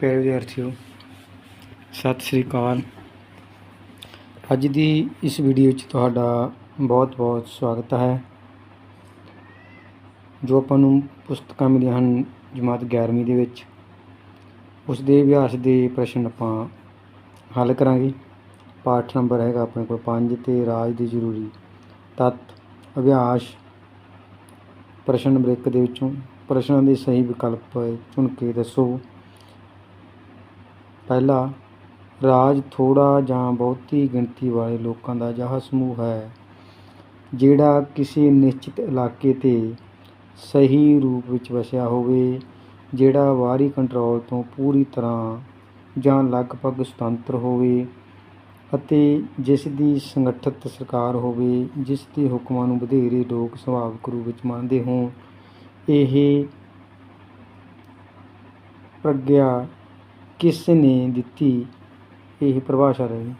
ਪਿਆਰੇ ਵਿਦਿਆਰਥੀਓ, ਸਤਿ ਸ੍ਰੀ ਅਕਾਲ। ਅੱਜ ਦੀ ਇਸ ਵੀਡੀਓ ਵਿੱਚ ਤੁਹਾਡਾ ਬਹੁਤ-ਬਹੁਤ ਸਵਾਗਤ ਹੈ। ਜੋ ਆਪਾਂ ਨੂੰ ਪੁਸਤਕਾਂ ਮਿਲੀਆਂ ਹਨ ਜਮਾਤ 11ਵੀਂ ਦੇ ਵਿੱਚ, ਉਸ ਦੇ ਅਭਿਆਸ ਦੇ ਪ੍ਰਸ਼ਨ ਆਪਾਂ ਹੱਲ ਕਰਾਂਗੇ। ਪਾਠ ਨੰਬਰ ਹੈਗਾ ਆਪਣੇ ਕੋਲ 5 ਤੇ ਰਾਜ ਦੇ ਜ਼ਰੂਰੀ ਤੱਤ, ਅਭਿਆਸ, ਪ੍ਰਸ਼ਨ ਨੰਬਰ 1 ਦੇ ਵਿੱਚੋਂ, ਪ੍ਰਸ਼ਨਾਂ ਦੇ ਸਹੀ ਵਿਕਲਪ ਚੁਣ ਕੇ ਦੱਸੋ। ਪਹਿਲਾ, ਰਾਜ ਥੋੜ੍ਹਾ ਜਾਂ ਬਹੁਤੀ ਗਿਣਤੀ ਵਾਲੇ ਲੋਕਾਂ ਦਾ ਅਜਿਹਾ ਸਮੂਹ ਹੈ, ਜਿਹੜਾ ਕਿਸੇ ਨਿਸ਼ਚਿਤ ਇਲਾਕੇ ਤੇ ਸਹੀ ਰੂਪ ਵਿੱਚ ਵਸਿਆ ਹੋਵੇ, ਜਿਹੜਾ ਬਾਹਰੀ ਕੰਟਰੋਲ ਤੋਂ ਪੂਰੀ ਤਰ੍ਹਾਂ ਜਾਂ ਲਗਭਗ ਸੁਤੰਤਰ ਹੋਵੇ ਅਤੇ ਜਿਸ ਦੀ ਸੰਗਠਿਤ ਸਰਕਾਰ ਹੋਵੇ ਜਿਸ ਦੇ ਹੁਕਮਾਂ ਨੂੰ ਵਧੇਰੇ ਲੋਕ ਸੁਭਾਵਿਕ ਰੂਪ ਵਿੱਚ ਮੰਨਦੇ ਹੋਣ, ਇਹ ਪ੍ਰਗਿਆ ਕਿਸ ਨੇ ਦਿੱਤੀ? ਇਹ ਪਰਿਭਾਸ਼ਾ ਰਹੀ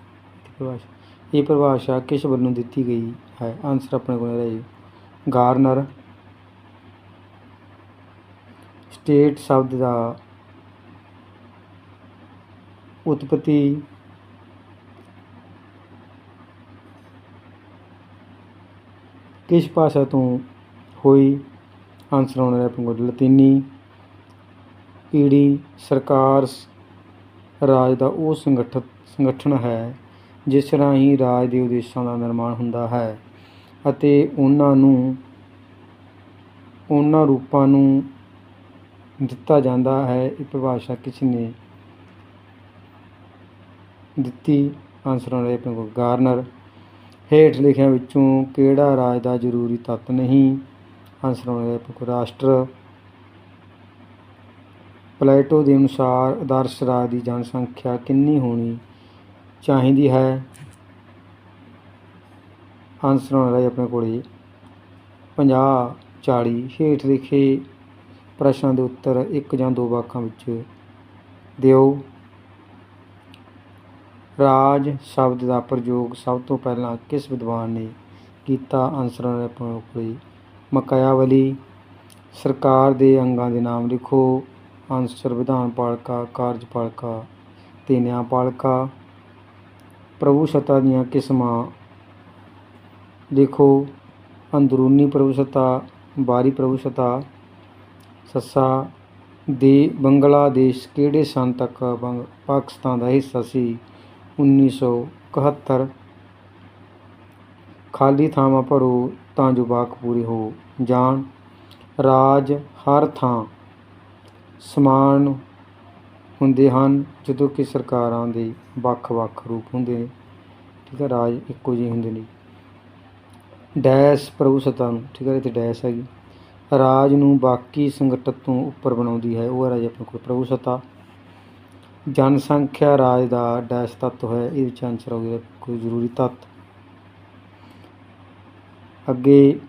ਪਰਿਭਾਸ਼ਾ। ਇਹ ਪਰਿਭਾਸ਼ਾ ਕਿਸ ਵੱਲੋਂ ਦਿੱਤੀ ਗਈ ਹੈ? ਆਨਸਰ ਆਪਣੇ ਕੋਲ ਹੈ ਗਾਰਨਰ ਸਟੇਟ ਸ਼ਬਦ ਦਾ ਉਤਪਤੀ ਕਿਸ ਭਾਸ਼ਾ ਤੋਂ ਹੋਈ? ਆਨਸਰ ਆਉਣਾ ਹੈ ਆਪਣੇ ਕੋਲ। ਲਤੀਨੀ ਈੜੀ ਸਰਕਾਰ ਰਾਜ ਦਾ ਉਹ ਸੰਗਠਿਤ ਸੰਗਠਨ ਹੈ, ਜਿਸ ਰਾਹੀਂ ਰਾਜ ਦੇ ਉਦੇਸ਼ਾਂ ਦਾ ਨਿਰਮਾਣ ਹੁੰਦਾ ਹੈ ਅਤੇ ਉਹਨਾਂ ਨੂੰ, ਉਹਨਾਂ ਰੂਪਾਂ ਨੂੰ ਦਿੱਤਾ ਜਾਂਦਾ ਹੈ। ਇਹ ਪਰਿਭਾਸ਼ਾ ਕਿਸ ਨੇ ਦਿੱਤੀ? ਆਨਸਰ ਆਉਣਾ ਹੈ ਆਪਣੇ ਗਾਰਨਰ ਹੇਠ ਲਿਖਿਆਂ ਵਿੱਚੋਂ ਕਿਹੜਾ ਰਾਜ ਦਾ ਜ਼ਰੂਰੀ ਤੱਤ ਨਹੀਂ? ਆਨਸਰ ਆਉਣਾ ਹੈ ਆਪਣੇ ਰਾਸ਼ਟਰ ਪਲੈਟੋ ਦੇ ਅਨੁਸਾਰ ਆਦਰਸ਼ ਰਾਜ ਦੀ ਜਨਸੰਖਿਆ ਕਿੰਨੀ ਹੋਣੀ ਚਾਹੀਦੀ ਹੈ? ਆਨਸਰ ਆਉਣਾ ਹੈ ਆਪਣੇ ਕੋਲ 50 40 ਹੇਠ ਲਿਖੇ ਪ੍ਰਸ਼ਨਾਂ ਦੇ ਉੱਤਰ ਇੱਕ ਜਾਂ ਦੋ ਵਾਕਾਂ ਵਿੱਚ ਦਿਓ। ਰਾਜ ਸ਼ਬਦ ਦਾ ਪ੍ਰਯੋਗ ਸਭ ਤੋਂ ਪਹਿਲਾਂ ਕਿਸ ਵਿਦਵਾਨ ਨੇ ਕੀਤਾ? ਆਨਸਰ ਆਉਣਾ ਆਪਣੇ ਕੋਲ ਮਕਾਇਆਵਲੀ, ਸਰਕਾਰ ਦੇ ਅੰਗਾਂ ਦੇ ਨਾਮ ਲਿਖੋ। ਆਨਸਰ ਵਿਧਾਨ ਪਾਲਿਕਾ ਕਾਰਜਪਾਲਿਕਾ ਤੇ ਨਿਆਂਪਾਲਿਕਾ ਪ੍ਰਭੂਸੱਤਾ ਦੀਆਂ ਕਿਸਮਾਂ। ਦੇਖੋ, ਅੰਦਰੂਨੀ ਪ੍ਰਭੂਸੱਤਾ ਬਾਹਰੀ ਪ੍ਰਭੂਸੱਤਾ ਸੱਸਾ ਦੇ ਬੰਗਲਾਦੇਸ਼ ਕਿਹੜੇ ਸਨ ਤੱਕ ਬੰਗ ਪਾਕਿਸਤਾਨ ਦਾ ਹਿੱਸਾ ਸੀ? 1971 ਖਾਲੀ ਥਾਵਾਂ ਭਰੋ ਤਾਂ ਜੋ ਵਾਕ ਪੂਰੇ ਹੋ ਜਾਣ। ਰਾਜ ਹਰ ਥਾਂ ਸਮਾਨ ਹੁੰਦੇ ਹਨ, ਜਦੋਂ ਕਿ ਸਰਕਾਰਾਂ ਦੇ ਵੱਖ-ਵੱਖ ਰੂਪ ਹੁੰਦੇ ਨੇ। ਠੀਕ ਹੈ ਰਾਜ ਇੱਕੋ ਜਿਹੇ ਹੁੰਦੇ ਨੇ। ਡੈਸ਼ ਪ੍ਰਭੂ ਸੱਤਾ ਨੂੰ, ਠੀਕ ਹੈ ਇੱਥੇ ਡੈਸ਼ ਹੈਗੀ। ਰਾਜ ਨੂੰ ਬਾਕੀ ਸੰਗਠਨ ਤੋਂ ਉੱਪਰ ਬਣਾਉਂਦੀ ਹੈ, ਉਹ ਹੈ ਰਾਜ ਆਪਣੇ ਕੋਲ ਪ੍ਰਭੂਸੱਤਾ ਜਨਸੰਖਿਆ ਰਾਜ ਦਾ ਡੈਸ਼ ਤੱਤ ਹੈ ਇਹ ਵਿੱਚ ਆਨਸਰ ਹੋ ਗਿਆ, ਕੋਈ ਜ਼ਰੂਰੀ ਤੱਤ। ਅੱਗੇ,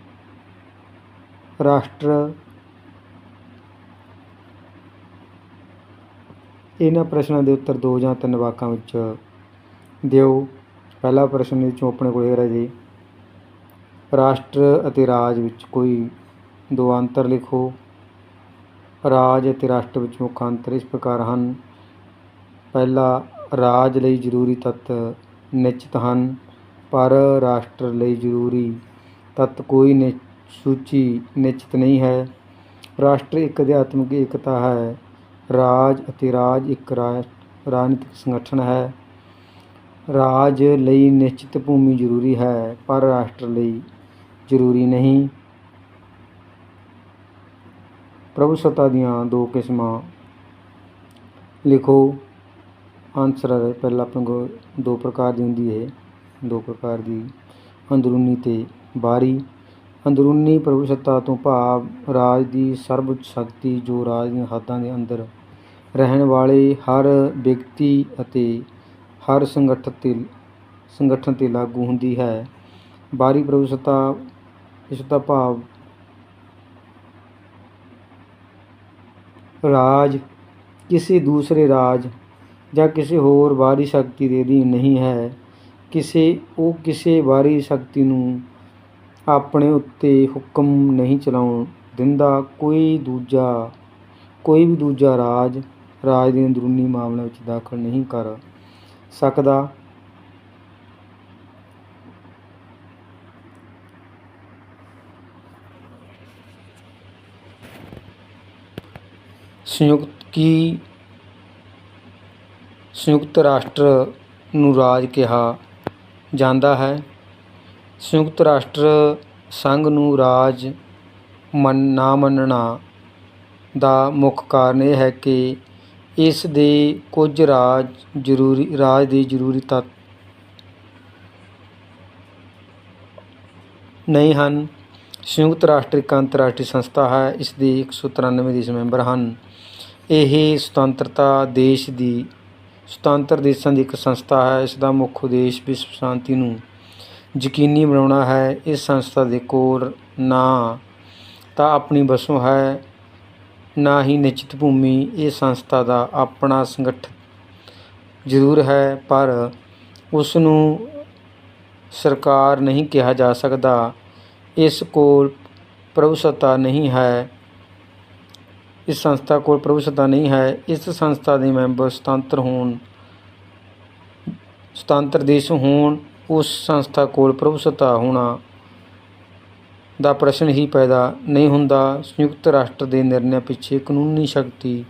ਰਾਸ਼ਟਰ ਇਹਨਾਂ ਪ੍ਰਸ਼ਨਾਂ ਦੇ ਉੱਤਰ ਦੋ ਜਾਂ ਤਿੰਨ ਵਾਕਾਂ ਵਿੱਚ ਦਿਓ। ਪਹਿਲਾ ਪ੍ਰਸ਼ਨ ਵਿੱਚੋਂ ਆਪਣੇ ਕੋਲ ਇਹ ਹੈ ਜੀ। ਰਾਸ਼ਟਰ ਅਤੇ ਰਾਜ ਵਿੱਚ ਕੋਈ ਦੋ ਅੰਤਰ ਲਿਖੋ। ਰਾਜ ਅਤੇ ਰਾਸ਼ਟਰ ਵਿੱਚ ਮੁੱਖ ਅੰਤਰ ਇਸ ਪ੍ਰਕਾਰ ਹਨ। ਪਹਿਲਾ, ਰਾਜ ਲਈ ਜ਼ਰੂਰੀ ਤੱਤ ਨਿਸ਼ਚਿਤ ਹਨ, ਪਰ ਰਾਸ਼ਟਰ ਲਈ ਜ਼ਰੂਰੀ ਤੱਤ ਕੋਈ ਨਿ, ਸੂਚੀ ਨਿਸ਼ਚਿਤ ਨਹੀਂ ਹੈ। ਰਾਸ਼ਟਰ ਇੱਕ ਅਧਿਆਤਮਿਕ ਏਕਤਾ ਹੈ। ਰਾਜ ਅਤੇ ਰਾਜ ਇੱਕ ਰਾਜ- ਰਾਜਨੀਤਿਕ ਸੰਗਠਨ ਹੈ। ਰਾਜ ਲਈ ਨਿਸ਼ਚਿਤ ਭੂਮੀ ਜ਼ਰੂਰੀ ਹੈ, ਪਰ ਰਾਸ਼ਟਰ ਲਈ ਜ਼ਰੂਰੀ ਨਹੀਂ। ਪ੍ਰਭੂਸੱਤਾ ਦੀਆਂ ਦੋ ਕਿਸਮਾਂ। ਲਿਖੋ। ਆਨਸਰ ਹੈ, ਪਹਿਲਾ ਆਪਣੇ ਕੋਲ ਦੋ ਪ੍ਰਕਾਰ ਦੀ ਹੁੰਦੀ ਹੈ ਦੋ ਪ੍ਰਕਾਰ ਦੀ। ਅੰਦਰੂਨੀ ਤੇ ਬਾਹਰੀ। ਅੰਦਰੂਨੀ ਪ੍ਰਭੂਸੱਤਾ ਤੋਂ ਭਾਵ ਰਾਜ ਦੀ ਸਰਵਉੱਚ ਸ਼ਕਤੀ ਜੋ ਰਾਜ ਦੀਆਂ ਹੱਦਾਂ ਦੇ ਅੰਦਰ ਰਹਿਣ ਵਾਲੇ ਹਰ ਵਿਅਕਤੀ ਅਤੇ ਹਰ ਸੰਗਠਨ ਤੇ ਸੰਗਠਨ ਤੇ ਲਾਗੂ ਹੁੰਦੀ ਹੈ। ਬਾਹਰੀ ਪ੍ਰਭੂਸੱਤਾ ਇਸ ਦਾ ਭਾਵ ਰਾਜ ਕਿਸੇ ਦੂਸਰੇ ਰਾਜ ਜਾਂ ਕਿਸੇ ਹੋਰ ਬਾਹਰੀ ਸ਼ਕਤੀ ਦੇ ਅਧੀਨ ਨਹੀਂ ਹੈ। ਕਿਸੇ, ਉਹ ਕਿਸੇ ਬਾਹਰੀ ਸ਼ਕਤੀ ਨੂੰ ਆਪਣੇ ਉੱਤੇ ਹੁਕਮ ਨਹੀਂ ਚਲਾਉਣ ਦਿੰਦਾ। ਕੋਈ ਦੂਜਾ, ਕੋਈ ਵੀ ਦੂਜਾ ਰਾਜ ਰਾਜ ਦੇ ਅੰਦਰੂਨੀ ਮਾਮਲਿਆਂ ਵਿੱਚ ਦਾਖਲ ਨਹੀਂ ਕਰ ਸਕਦਾ। ਸੰਯੁਕਤ ਕੀ? ਸੰਯੁਕਤ ਰਾਸ਼ਟਰ ਨੂੰ ਰਾਜ ਕਿਹਾ ਜਾਂਦਾ ਹੈ। ਸੰਯੁਕਤ ਰਾਸ਼ਟਰ ਸੰਘ ਨੂੰ ਰਾਜ ਮੰਨ, ਨਾ ਮੰਨਣਾ ਦਾ ਮੁੱਖ ਕਾਰਨ ਇਹ ਹੈ ਕਿ ਇਸ ਦੇ ਕੁਝ ਰਾਜ ਜ਼ਰੂਰੀ, ਰਾਜ ਦੇ ਜ਼ਰੂਰੀ ਤੱਤ ਨਹੀਂ ਹਨ। ਸੰਯੁਕਤ ਰਾਸ਼ਟਰ ਇੱਕ ਅੰਤਰਰਾਸ਼ਟਰੀ ਸੰਸਥਾ ਹੈ, ਇਸ ਦੇ 193 ਦੇਸ਼ ਮੈਂਬਰ ਹਨ। ਇਹ ਸੁਤੰਤਰਤਾ ਦੇਸ਼ ਦੀ, ਸੁਤੰਤਰ ਦੇਸ਼ਾਂ ਦੀ ਇੱਕ ਸੰਸਥਾ ਹੈ, ਇਸ ਦਾ ਮੁੱਖ ਉਦੇਸ਼ ਵਿਸ਼ਵ ਸ਼ਾਂਤੀ ਨੂੰ ਯਕੀਨੀ ਬਣਾਉਣਾ ਹੈ। ਇਸ ਸੰਸਥਾ ਦੇ ਕੋਲ ਨਾ ਤਾਂ ਆਪਣੀ ਵਸੋਂ ਹੈ ਨਾ ਹੀ ਨਿਸ਼ਚਿਤ ਭੂਮੀ ਇਹ ਸੰਸਥਾ ਦਾ ਆਪਣਾ ਸੰਗਠਨ ਜ਼ਰੂਰ ਹੈ, ਪਰ ਉਸ ਨੂੰ ਸਰਕਾਰ ਨਹੀਂ ਕਿਹਾ ਜਾ ਸਕਦਾ। ਇਸ ਕੋਲ ਪ੍ਰਭੂਸੱਤਾ ਨਹੀਂ ਹੈ। ਇਸ ਸੰਸਥਾ ਕੋਲ ਪ੍ਰਭੂਸੱਤਾ ਨਹੀਂ ਹੈ। ਇਸ ਸੰਸਥਾ ਦੇ ਮੈਂਬਰ ਸੁਤੰਤਰ ਹੋਣ, ਸੁਤੰਤਰ ਦੇਸ਼ ਹੋਣ, ਉਸ ਸੰਸਥਾ ਕੋਲ ਪ੍ਰਭੂਸੱਤਾ ਹੋਣਾ ਦਾ ਪ੍ਰਸ਼ਨ ਹੀ ਪੈਦਾ ਨਹੀਂ ਹੁੰਦਾ। ਸੰਯੁਕਤ ਰਾਸ਼ਟਰ ਦੇ ਨਿਰਣਿਆਂ ਪਿੱਛੇ ਕਾਨੂੰਨੀ ਸ਼ਕਤੀ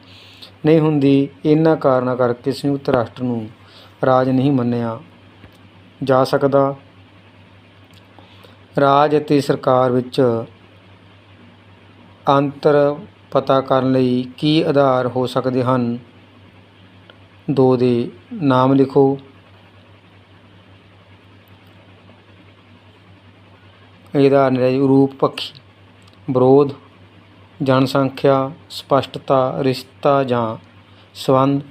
ਨਹੀਂ ਹੁੰਦੀ। ਇਹਨਾਂ ਕਾਰਨਾਂ ਕਰਕੇ ਸੰਯੁਕਤ ਰਾਸ਼ਟਰ ਨੂੰ ਰਾਜ ਨਹੀਂ ਮੰਨਿਆ ਜਾ ਸਕਦਾ। ਰਾਜ ਅਤੇ ਸਰਕਾਰ ਵਿੱਚ ਅੰਤਰ ਪਤਾ ਕਰਨ ਲਈ ਕੀ ਆਧਾਰ ਹੋ ਸਕਦੇ ਹਨ? ਦੋ ਦੇ ਨਾਮ ਲਿਖੋ। ਇਹਦਾ ਰੂਪ ਪੱਖੀ, ਵਿਰੋਧ, ਜਨਸੰਖਿਆ, ਸਪਸ਼ਟਤਾ, ਰਿਸ਼ਤਾ ਜਾਂ ਸੰਬੰਧ।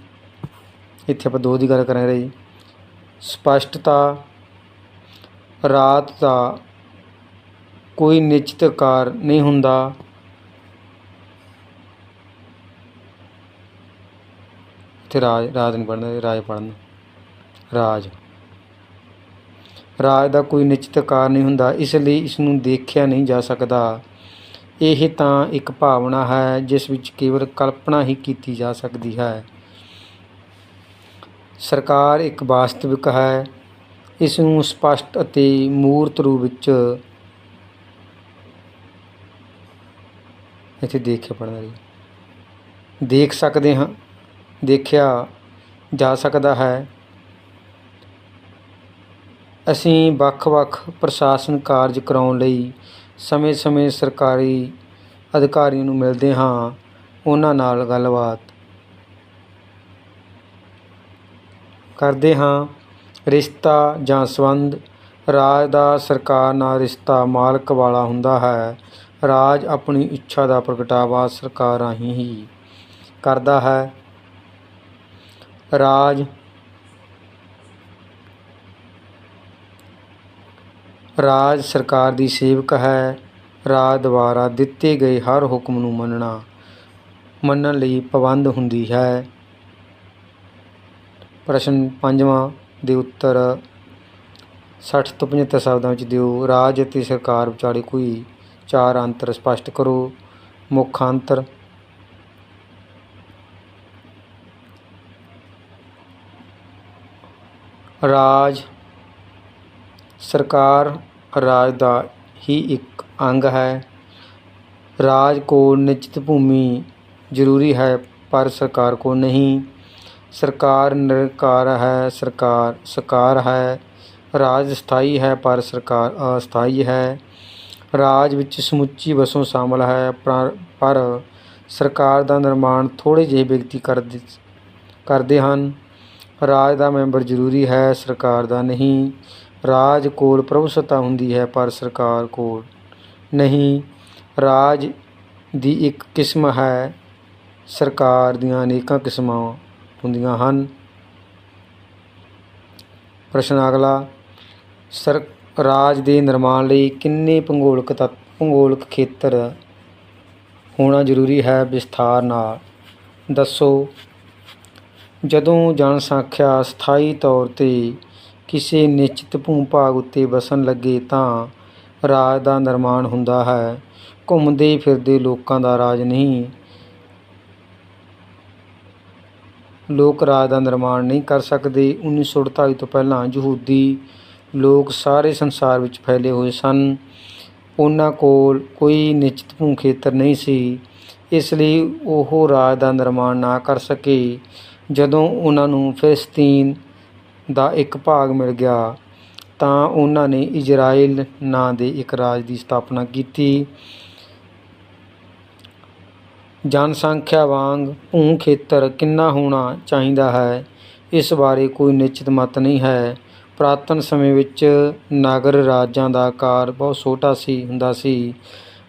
ਇੱਥੇ ਆਪਾਂ ਦੋ ਦੀ ਗੱਲ ਕਰਾਂਗੇ ਜੀ। ਸਪਸ਼ਟਤਾ, ਰਾਤ ਦਾ ਕੋਈ ਨਿਸ਼ਚਿਤ ਕਾਰ ਨਹੀਂ ਹੁੰਦਾ। ਇੱਥੇ ਰਾਜ ਰਾਜ ਨਹੀਂ ਪੜ੍ਹਨਾ ਰਾਜ ਪੜ੍ਹਨਾ। ਰਾਜ। ਰਾਜ ਦਾ ਕੋਈ ਨਿਸ਼ਚਿਤ ਆਕਾਰ ਨਹੀਂ ਹੁੰਦਾ, ਇਸ ਲਈ ਇਸ ਨੂੰ ਦੇਖਿਆ ਨਹੀਂ ਜਾ ਸਕਦਾ। ਇਹ ਤਾਂ ਇੱਕ ਭਾਵਨਾ ਹੈ, ਜਿਸ ਵਿੱਚ ਕੇਵਲ ਕਲਪਨਾ ਹੀ ਕੀਤੀ ਜਾ ਸਕਦੀ ਹੈ। ਸਰਕਾਰ ਇੱਕ ਵਾਸਤਵਿਕ ਹੈ ਇਸ ਨੂੰ ਸਪਸ਼ਟ ਅਤੇ ਮੂਰਤ ਰੂਪ ਵਿੱਚ ਇੱਥੇ ਦੇਖਿਆ ਪੜਦਾ ਜੀ। ਦੇਖ ਸਕਦੇ ਹਾਂ, ਦੇਖਿਆ ਜਾ ਸਕਦਾ ਹੈ। ਅਸੀਂ ਵੱਖ-ਵੱਖ ਪ੍ਰਸ਼ਾਸਨ ਕਾਰਜ ਕਰਾਉਣ ਲਈ ਸਮੇਂ-ਸਮੇਂ ਸਰਕਾਰੀ ਅਧਿਕਾਰੀਆਂ ਨੂੰ ਮਿਲਦੇ ਹਾਂ। ਉਹਨਾਂ ਨਾਲ ਗੱਲਬਾਤ ਕਰਦੇ ਹਾਂ। ਰਿਸ਼ਤਾ ਜਾਂ ਸੰਬੰਧ, ਰਾਜ ਦਾ ਸਰਕਾਰ ਨਾਲ ਰਿਸ਼ਤਾ ਮਾਲਕ ਵਾਲਾ ਹੁੰਦਾ ਹੈ। ਰਾਜ ਆਪਣੀ ਇੱਛਾ ਦਾ ਪ੍ਰਗਟਾਵਾ ਸਰਕਾਰ ਰਾਹੀਂ ਹੀ ਕਰਦਾ ਹੈ। ਰਾਜ ਰਾਜ ਸਰਕਾਰ ਦੀ ਸੇਵਕ ਹੈ। ਰਾਜ ਦੁਆਰਾ ਦਿੱਤੇ ਗਏ ਹਰ ਹੁਕਮ ਨੂੰ ਮੰਨਣਾ, ਮੰਨਣ ਲਈ ਪਾਬੰਦ ਹੁੰਦੀ ਹੈ। ਪ੍ਰਸ਼ਨ ਪੰਜਵਾਂ ਦੇ ਉੱਤਰ 60 ਤੋਂ 75 ਸ਼ਬਦਾਂ ਵਿੱਚ ਦਿਓ। ਰਾਜ ਅਤੇ ਸਰਕਾਰ ਵਿਚਾਲੇ ਕੋਈ ਚਾਰ ਅੰਤਰ ਸਪਸ਼ਟ ਕਰੋ। ਮੁੱਖ ਅੰਤਰ, ਰਾਜ ਸਰਕਾਰ ਰਾਜ ਦਾ ਹੀ ਇੱਕ ਅੰਗ ਹੈ। ਰਾਜ ਕੋਲ ਨਿਸ਼ਚਿਤ ਭੂਮੀ ਜ਼ਰੂਰੀ ਹੈ, ਪਰ ਸਰਕਾਰ ਕੋਲ ਨਹੀਂ। ਸਰਕਾਰ ਨਿਰੰਕਾਰ ਹੈ, ਸਰਕਾਰ ਸਕਾਰ ਹੈ। ਰਾਜ ਸਥਾਈ ਹੈ, ਪਰ ਸਰਕਾਰ ਅਸਥਾਈ ਹੈ। ਰਾਜ ਵਿੱਚ ਸਮੁੱਚੀ ਵਸੋਂ ਸ਼ਾਮਲ ਹੈ, ਪਰ ਪਰ ਸਰਕਾਰ ਦਾ ਨਿਰਮਾਣ ਥੋੜ੍ਹੇ ਜਿਹੇ ਵਿਅਕਤੀ ਕਰਦੇ ਕਰਦੇ ਹਨ। ਰਾਜ ਦਾ ਮੈਂਬਰ ਜ਼ਰੂਰੀ ਹੈ, ਸਰਕਾਰ ਦਾ ਨਹੀਂ। ਰਾਜ ਕੋਲ ਪ੍ਰਭੂਸੱਤਾ ਹੁੰਦੀ ਹੈ, ਪਰ ਸਰਕਾਰ ਕੋਲ ਨਹੀਂ। ਰਾਜ ਦੀ ਇੱਕ ਕਿਸਮ ਹੈ, ਸਰਕਾਰ ਦੀਆਂ ਅਨੇਕਾਂ ਕਿਸਮਾਂ ਹੁੰਦੀਆਂ ਹਨ। ਪ੍ਰਸ਼ਨ ਅਗਲਾ, ਸਰ, ਰਾਜ ਦੇ ਨਿਰਮਾਣ ਲਈ ਕਿੰਨੇ ਭੂਗੋਲਿਕ ਤੱਤ, ਭੂਗੋਲਿਕ ਖੇਤਰ ਹੋਣਾ ਜ਼ਰੂਰੀ ਹੈ ਵਿਸਥਾਰ ਨਾਲ? ਦੱਸੋ। ਜਦੋਂ ਜਨਸੰਖਿਆ ਸਥਾਈ ਤੌਰ 'ਤੇ ਕਿਸੇ ਨਿਸ਼ਚਿਤ ਭੂ-ਭਾਗ ਉੱਤੇ ਵਸਣ ਲੱਗੇ ਤਾਂ ਰਾਜ ਦਾ ਨਿਰਮਾਣ ਹੁੰਦਾ ਹੈ। ਘੁੰਮਦੇ ਫਿਰਦੇ ਲੋਕਾਂ ਦਾ ਰਾਜ ਨਹੀਂ। ਲੋਕ ਰਾਜ ਦਾ ਨਿਰਮਾਣ ਨਹੀਂ ਕਰ ਸਕਦੇ। 1948 ਤੋਂ ਪਹਿਲਾਂ ਯਹੂਦੀ ਲੋਕ ਸਾਰੇ ਸੰਸਾਰ ਵਿੱਚ ਫੈਲੇ ਹੋਏ ਸਨ। ਉਹਨਾਂ ਕੋਲ ਕੋਈ ਨਿਸ਼ਚਿਤ ਭੂ ਖੇਤਰ ਨਹੀਂ ਸੀ। ਇਸ ਲਈ ਉਹ ਰਾਜ ਦਾ ਨਿਰਮਾਣ ਨਾ ਕਰ ਸਕੇ। ਜਦੋਂ ਉਹਨਾਂ ਨੂੰ ਫਿਲਸਤੀਨ ਦਾ ਇੱਕ ਭਾਗ ਮਿਲ ਗਿਆ, ਤਾਂ ਉਹਨਾਂ ਨੇ ਇਜ਼ਰਾਈਲ ਨਾਂ ਦੇ ਇੱਕ ਰਾਜ ਦੀ ਸਥਾਪਨਾ ਕੀਤੀ। ਜਨਸੰਖਿਆ ਵਾਂਗ ਭੂ ਖੇਤਰ ਕਿੰਨਾ ਹੋਣਾ ਚਾਹੀਦਾ ਹੈ, ਇਸ ਬਾਰੇ ਕੋਈ ਨਿਸ਼ਚਿਤ ਮਤ ਨਹੀਂ ਹੈ। ਪੁਰਾਤਨ ਸਮੇਂ ਵਿੱਚ ਨਗਰ ਰਾਜਾਂ ਦਾ ਆਕਾਰ ਬਹੁਤ ਛੋਟਾ ਸੀ, ਹੁੰਦਾ ਸੀ।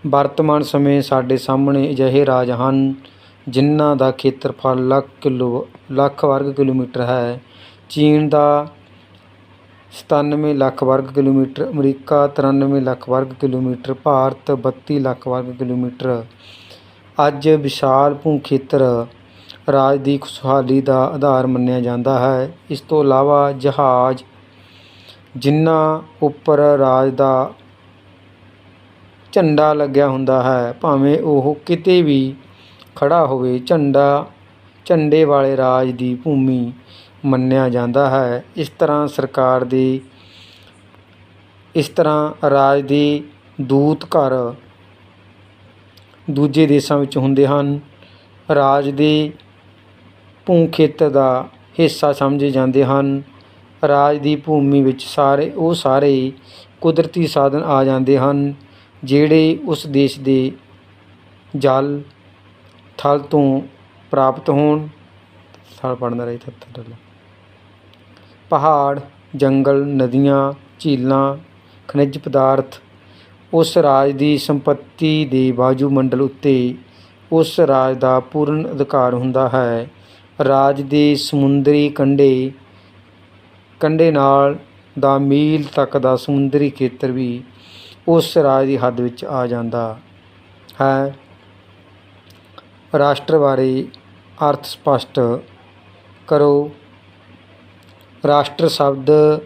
ਵਰਤਮਾਨ ਸਮੇਂ ਸਾਡੇ ਸਾਹਮਣੇ ਅਜਿਹੇ ਰਾਜ ਹਨ, ਜਿਨ੍ਹਾਂ ਦਾ ਖੇਤਰਫਲ ਲੱਖ ਕਿਲੋ, ਲੱਖ ਵਰਗ ਕਿਲੋਮੀਟਰ ਹੈ। ਚੀਨ ਦਾ 97 ਲੱਖ ਵਰਗ ਕਿਲੋਮੀਟਰ, ਅਮਰੀਕਾ 93 ਲੱਖ ਵਰਗ ਕਿਲੋਮੀਟਰ, ਭਾਰਤ 32 ਲੱਖ ਵਰਗ ਕਿਲੋਮੀਟਰ। ਅੱਜ ਵਿਸ਼ਾਲ ਭੂ ਖੇਤਰ ਰਾਜ ਦੀ ਖੁਸ਼ਹਾਲੀ ਦਾ ਆਧਾਰ ਮੰਨਿਆ ਜਾਂਦਾ ਹੈ। ਇਸ ਤੋਂ ਇਲਾਵਾ ਜਹਾਜ਼ ਜਿਨ੍ਹਾਂ ਉੱਪਰ ਰਾਜ ਦਾ ਝੰਡਾ ਲੱਗਿਆ ਹੁੰਦਾ ਹੈ, ਭਾਵੇਂ ਉਹ ਕਿਤੇ ਵੀ ਖੜਾ ਹੋਵੇ, ਝੰਡਾ ਝੰਡੇ ਵਾਲੇ ਰਾਜ ਦੀ ਭੂਮੀ ਮੰਨਿਆ ਜਾਂਦਾ ਹੈ। ਇਸ ਤਰ੍ਹਾਂ ਸਰਕਾਰ ਦੀ, ਇਸ ਤਰ੍ਹਾਂ ਰਾਜ ਦੇ ਦੂਤ ਘਰ ਦੂਜੇ ਦੇਸ਼ਾਂ ਵਿੱਚ ਹੁੰਦੇ ਹਨ। ਰਾਜ ਦੇ ਭੂ ਖੇਤਰ ਦਾ ਹਿੱਸਾ ਸਮਝੇ ਜਾਂਦੇ ਹਨ। ਰਾਜ ਦੀ ਭੂਮੀ ਵਿੱਚ ਸਾਰੇ, ਉਹ ਸਾਰੇ ਕੁਦਰਤੀ ਸਾਧਨ ਆ ਜਾਂਦੇ ਹਨ, ਜਿਹੜੇ ਉਸ ਦੇਸ਼ ਦੇ ਜਲ, ਥਲ ਤੋਂ ਪ੍ਰਾਪਤ ਹੋਣ। ਥਲ ਪੜਨਾ ਰਹੀ ਥੱਥ ਪਹਾੜ, ਜੰਗਲ, ਨਦੀਆਂ, ਝੀਲਾਂ, ਖਣਿਜ ਪਦਾਰਥ। ਉਸ ਰਾਜ ਦੀ ਸੰਪਤੀ ਦੇ ਵਾਯੂਮੰਡਲ ਉੱਤੇ ਉਸ ਰਾਜ ਦਾ ਪੂਰਨ ਅਧਿਕਾਰ ਹੁੰਦਾ ਹੈ। ਰਾਜ ਦੇ ਸਮੁੰਦਰੀ ਕੰਢੇ ਕੰਢੇ ਨਾਲ ਦਾ ਮੀਲ ਤੱਕ ਦਾ ਸਮੁੰਦਰੀ ਖੇਤਰ ਵੀ ਉਸ ਰਾਜ ਦੀ ਹੱਦ ਵਿੱਚ ਆ ਜਾਂਦਾ ਹੈ। ਰਾਸ਼ਟਰ ਬਾਰੇ ਅਰਥ ਸਪਸ਼ਟ ਕਰੋ। ਰਾਸ਼ਟਰ ਸ਼ਬਦ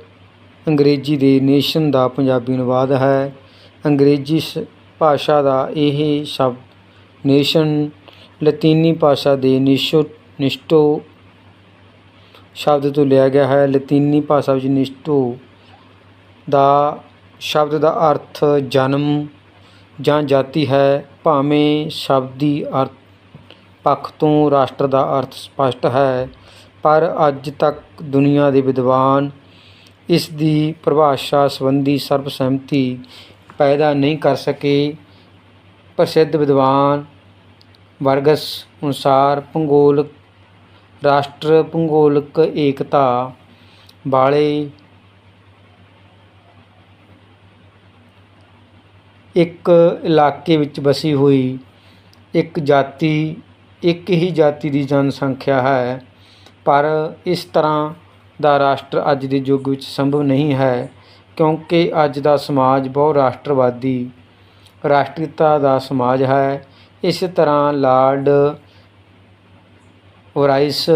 ਅੰਗਰੇਜ਼ੀ ਦੇ ਨੇਸ਼ਨ ਦਾ ਪੰਜਾਬੀ ਅਨੁਵਾਦ ਹੈ। ਅੰਗਰੇਜ਼ੀ ਸ- ਭਾਸ਼ਾ ਦਾ ਇਹ ਸ਼ਬਦ ਨੇਸ਼ਨ ਲਾਤੀਨੀ ਭਾਸ਼ਾ ਦੇ ਨਿਸ਼ੋ ਨਿਸ਼ਟੋ ਸ਼ਬਦ ਤੋਂ ਲਿਆ ਗਿਆ ਹੈ। ਲਾਤੀਨੀ ਭਾਸ਼ਾ ਵਿੱਚ ਨਿਸ਼ਟੋ ਦਾ ਸ਼ਬਦ ਦਾ ਅਰਥ ਜਨਮ ਜਾਂ ਜਾਤੀ ਹੈ। ਭਾਵੇਂ ਸ਼ਬਦੀ ਅਰਥ ਪੱਖ ਤੋਂ ਰਾਸ਼ਟਰ ਦਾ ਅਰਥ ਸਪਸ਼ਟ ਹੈ। ਪਰ ਅੱਜ ਤੱਕ ਦੁਨੀਆ ਦੇ ਵਿਦਵਾਨ ਇਸ ਦੀ ਪਰਿਭਾਸ਼ਾ ਸੰਬੰਧੀ ਸਰਬਸਹਿਮਤੀ ਪੈਦਾ ਨਹੀਂ ਕਰ ਸਕੇ। ਪ੍ਰਸਿੱਧ ਵਿਦਵਾਨ ਵਰਗਸ ਅਨੁਸਾਰ ਭੂਗੋਲਕ, ਰਾਸ਼ਟਰ ਭੂਗੋਲਿਕ ਏਕਤਾ ਵਾਲੇ ਇੱਕ ਇਲਾਕੇ ਵਿੱਚ ਵਸੀ ਹੋਈ ਇੱਕ ਜਾਤੀ, ਇੱਕ ਹੀ ਜਾਤੀ ਦੀ ਜਨਸੰਖਿਆ ਹੈ। ਪਰ ਇਸ ਤਰ੍ਹਾਂ ਦਾ ਰਾਸ਼ਟਰ ਅੱਜ ਦੇ ਯੁੱਗ ਵਿੱਚ ਸੰਭਵ ਨਹੀਂ ਹੈ, ਕਿਉਂਕਿ ਅੱਜ ਦਾ ਸਮਾਜ ਬਹੁ ਰਾਸ਼ਟਰਵਾਦੀ ਰਾਸ਼ਟਰੀਅਤਾ ਦਾ ਸਮਾਜ ਹੈ। ਇਸ ਤਰ੍ਹਾਂ ਲਾਰਡ ਓਰਾਈਸ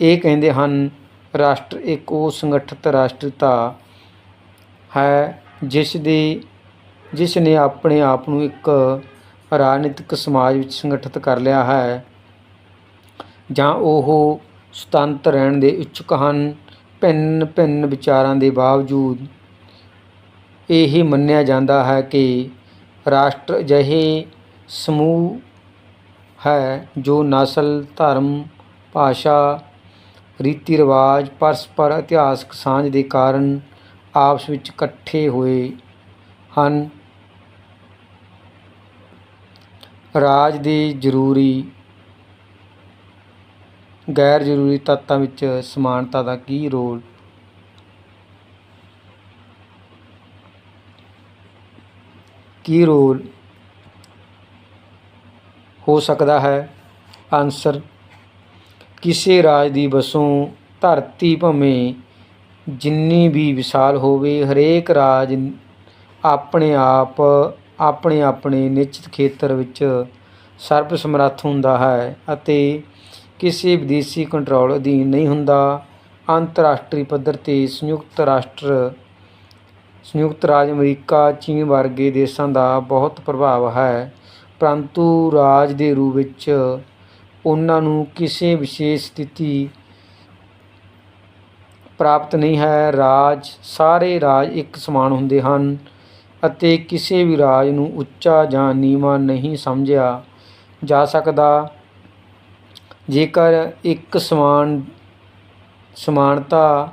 ਇਹ ਕਹਿੰਦੇ ਹਨ, ਰਾਸ਼ਟਰ ਇੱਕ ਉਹ ਸੰਗਠਿਤ ਰਾਸ਼ਟਰਤਾ ਹੈ ਜਿਸ ਦੀ, ਜਿਸ ਨੇ ਆਪਣੇ ਆਪ ਨੂੰ ਇੱਕ ਰਾਜਨੀਤਿਕ ਸਮਾਜ ਵਿੱਚ ਸੰਗਠਿਤ ਕਰ ਲਿਆ ਹੈ। ਜਾਂ ਉਹ ਸੁਤੰਤਰ ਰਹਿਣ ਦੇ ਇੱਛੁਕ ਹਨ, ਭਿੰਨ ਭਿੰਨ ਵਿਚਾਰਾਂ ਦੇ ਬਾਵਜੂਦ ਇਹ ਮੰਨਿਆ ਜਾਂਦਾ ਹੈ ਕਿ ਰਾਸ਼ਟਰ ਅਜਿਹੇ ਸਮੂਹ ਹੈ ਜੋ ਨਸਲ, ਧਰਮ, ਭਾਸ਼ਾ ਰੀਤੀ ਰਿਵਾਜ ਪਰਸਪਰ ਇਤਿਹਾਸਕ ਸਾਂਝ ਦੇ ਕਾਰਨ ਆਪਸ ਵਿੱਚ ਇਕੱਠੇ ਹੋਏ ਹਨ। ਰਾਜ ਦੇ ਜ਼ਰੂਰੀ ਗੈਰ ਜ਼ਰੂਰੀ ਤੱਤਾਂ ਵਿੱਚ ਸਮਾਨਤਾ ਦਾ ਕੀ ਰੋਲ? ਕੀ ਰੋਲ ਹੋ ਸਕਦਾ ਹੈ? ਆਨਸਰ, ਕਿਸੇ ਰਾਜ ਦੀ ਵਸੋਂ ਧਰਤੀ ਭਵੇਂ ਜਿੰਨੀ ਵੀ ਵਿਸ਼ਾਲ ਹੋਵੇ, ਹਰੇਕ ਰਾਜ ਆਪਣੇ ਆਪ, ਆਪਣੇ ਆਪਣੇ ਨਿਸ਼ਚਿਤ ਖੇਤਰ ਵਿੱਚ ਸਰਬ ਸਮਰੱਥ ਹੁੰਦਾ ਹੈ ਅਤੇ ਕਿਸੇ ਵਿਦੇਸ਼ੀ ਕੰਟਰੋਲ ਅਧੀਨ ਨਹੀਂ ਹੁੰਦਾ। ਅੰਤਰਰਾਸ਼ਟਰੀ ਪੱਧਰ ਤੇ ਸੰਯੁਕਤ ਰਾਸ਼ਟਰ, ਸੰਯੁਕਤ ਰਾਜ ਅਮਰੀਕਾ, ਚੀਨ ਵਰਗੇ ਦੇਸ਼ਾਂ ਦਾ ਬਹੁਤ ਪ੍ਰਭਾਵ ਹੈ। ਪਰੰਤੂ ਰਾਜ ਦੇ ਰੂਪ ਵਿੱਚ ਉਹਨਾਂ ਨੂੰ ਕਿਸੇ ਵਿਸ਼ੇਸ਼ ਸਥਿਤੀ ਪ੍ਰਾਪਤ ਨਹੀਂ ਹੈ। ਰਾਜ, ਸਾਰੇ ਰਾਜ ਇੱਕ ਸਮਾਨ ਹੁੰਦੇ ਹਨ ਅਤੇ ਕਿਸੇ ਵੀ ਰਾਜ ਨੂੰ ਉੱਚਾ ਜਾਂ ਨੀਵਾਂ ਨਹੀਂ ਸਮਝਿਆ ਜਾ ਸਕਦਾ। ਜੇਕਰ ਇੱਕ ਸਮਾਨ, ਸਮਾਨਤਾ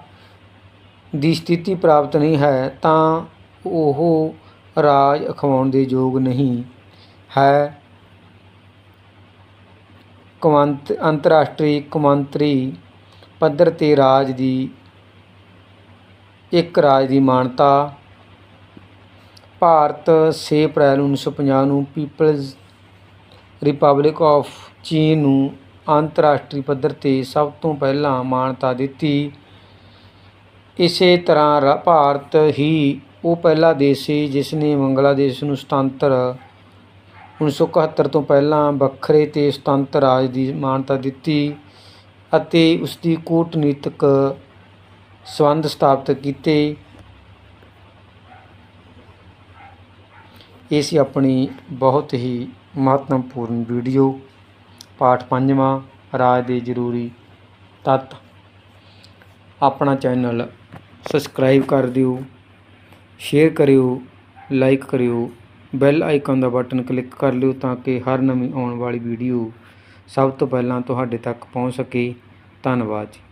ਦੀ ਸਥਿਤੀ ਪ੍ਰਾਪਤ ਨਹੀਂ ਹੈ, ਤਾਂ ਉਹ ਰਾਜ ਅਖਵਾਉਣ ਦੇ ਯੋਗ ਨਹੀਂ ਹੈ। ਕੌਮਾਂਤ ਅੰਤਰਰਾਸ਼ਟਰੀ ਕੌਮਾਂਤਰੀ ਪੱਧਰ 'ਤੇ ਰਾਜ ਦੀ, ਇੱਕ ਰਾਜ ਦੀ ਮਾਨਤਾ। ਭਾਰਤ 6 ਅਪ੍ਰੈਲ 1950 ਨੂੰ ਪੀਪਲਜ਼ ਰਿਪਬਲਿਕ ਆਫ ਚੀਨ ਨੂੰ ਅੰਤਰਰਾਸ਼ਟਰੀ ਪੱਧਰ 'ਤੇ ਸਭ ਤੋਂ ਪਹਿਲਾਂ ਮਾਨਤਾ ਦਿੱਤੀ। ਇਸੇ ਤਰ੍ਹਾਂ ਰਾ- ਭਾਰਤ ਹੀ ਉਹ ਪਹਿਲਾ ਦੇਸ਼ ਸੀ ਜਿਸ ਨੇ ਬੰਗਲਾਦੇਸ਼ ਨੂੰ ਸੁਤੰਤਰ 1971 ਤੋਂ ਪਹਿਲਾਂ ਵੱਖਰੇ ਤੇ ਸੁਤੰਤਰ ਰਾਜ ਦੀ ਮਾਨਤਾ ਦਿੱਤੀ ਅਤੇ ਉਸ ਦੀ ਕੂਟਨੀਤਿਕ ਸੰਬੰਧ ਸਥਾਪਿਤ ਕੀਤੇ। ਇਹ ਸੀ ਆਪਣੀ ਬਹੁਤ ਹੀ ਮਹੱਤਵਪੂਰਨ ਵੀਡੀਓ। ਪਾਠ ਪੰਜਵਾਂ, ਰਾਜ ਦੇ ਜ਼ਰੂਰੀ ਤੱਤ। ਆਪਣਾ ਚੈਨਲ ਸਬਸਕ੍ਰਾਈਬ ਕਰ ਦਿਓ, ਸ਼ੇਅਰ ਕਰਿਓ, ਲਾਈਕ ਕਰਿਓ, ਬੈਲ ਆਈਕਨ ਦਾ ਬਟਨ ਕਲਿੱਕ ਕਰ ਲਿਓ ਤਾਂ ਕਿ ਹਰ ਨਵੀਂ ਆਉਣ ਵਾਲੀ ਵੀਡੀਓ ਸਭ ਤੋਂ ਪਹਿਲਾਂ ਤੁਹਾਡੇ ਤੱਕ ਪਹੁੰਚ ਸਕੇ। ਧੰਨਵਾਦ ਜੀ।